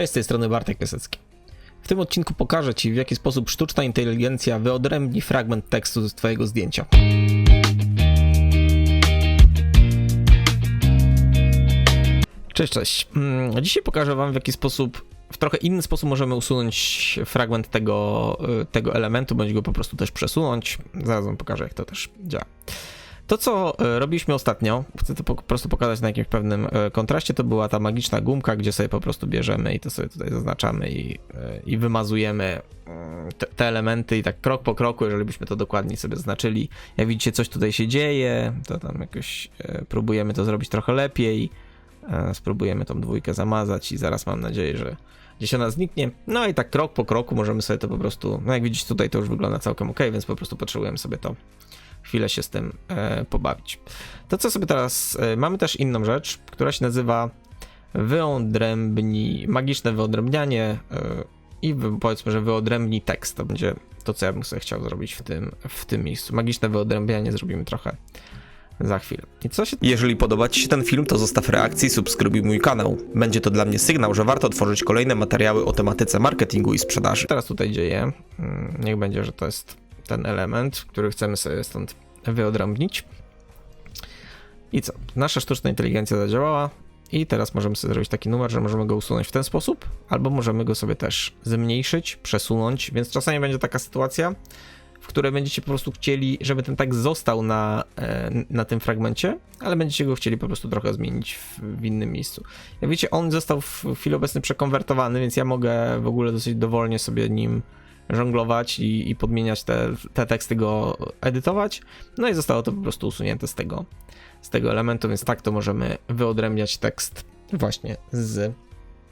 Cześć, z tej strony Bartek Piasecki. W tym odcinku pokażę Ci, w jaki sposób sztuczna inteligencja wyodrębni fragment tekstu z Twojego zdjęcia. Cześć, cześć. Mm, Dzisiaj pokażę Wam, w jaki sposób, w trochę inny sposób możemy usunąć fragment tego, y, tego elementu, bądź go po prostu też przesunąć. Zaraz Wam pokażę, jak to też działa. To, co e, robiliśmy ostatnio, chcę to po prostu pokazać na jakimś pewnym e, kontraście, to była ta magiczna gumka, gdzie sobie po prostu bierzemy i to sobie tutaj zaznaczamy i, e, i wymazujemy mm, te, te elementy i tak krok po kroku, jeżeli byśmy to dokładnie sobie zaznaczyli. Jak widzicie, coś tutaj się dzieje, to tam jakoś próbujemy to zrobić trochę lepiej. Spróbujemy tą dwójkę zamazać i zaraz mam nadzieję, że gdzieś ona zniknie. No i tak krok po kroku możemy sobie to po prostu, no jak widzicie tutaj to już wygląda całkiem ok, więc po prostu potrzebujemy sobie to chwilę się z tym e, pobawić. To co sobie teraz, e, mamy też inną rzecz, która się nazywa wyodrębni, magiczne wyodrębnianie e, i powiedzmy, że wyodrębni tekst. To będzie to, co ja bym sobie chciał zrobić w tym, w tym miejscu. Magiczne wyodrębnianie zrobimy trochę za chwilę. I co się... Jeżeli podoba Ci się ten film, to zostaw reakcję i subskrybuj mój kanał. Będzie to dla mnie sygnał, że warto tworzyć kolejne materiały o tematyce marketingu i sprzedaży. teraz tutaj dzieje? Mm, Niech będzie, że to jest ten element, który chcemy sobie stąd wyodrębnić. I co? Nasza sztuczna inteligencja zadziałała i teraz możemy sobie zrobić taki numer, że możemy go usunąć w ten sposób, albo możemy go sobie też zmniejszyć, przesunąć, więc czasami będzie taka sytuacja, w której będziecie po prostu chcieli, żeby ten tekst został na, e, na tym fragmencie, ale będziecie go chcieli po prostu trochę zmienić w, w innym miejscu. Jak wiecie, on został w chwili obecnej przekonwertowany, więc ja mogę w ogóle dosyć dowolnie sobie nim żonglować i, i podmieniać te, te teksty, go edytować. No i zostało to po prostu usunięte z tego, z tego elementu, więc tak to możemy wyodrębniać tekst właśnie z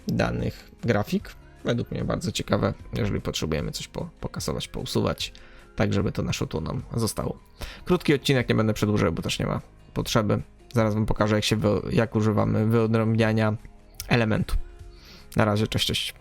danych grafik. Według mnie bardzo ciekawe, jeżeli potrzebujemy coś po, pokasować, pousuwać, tak żeby to naszą tu nam zostało. Krótki odcinek, nie będę przedłużał, bo też nie ma potrzeby. Zaraz wam pokażę, jak, się wy, jak używamy wyodrębniania elementu. Na razie, cześć, cześć.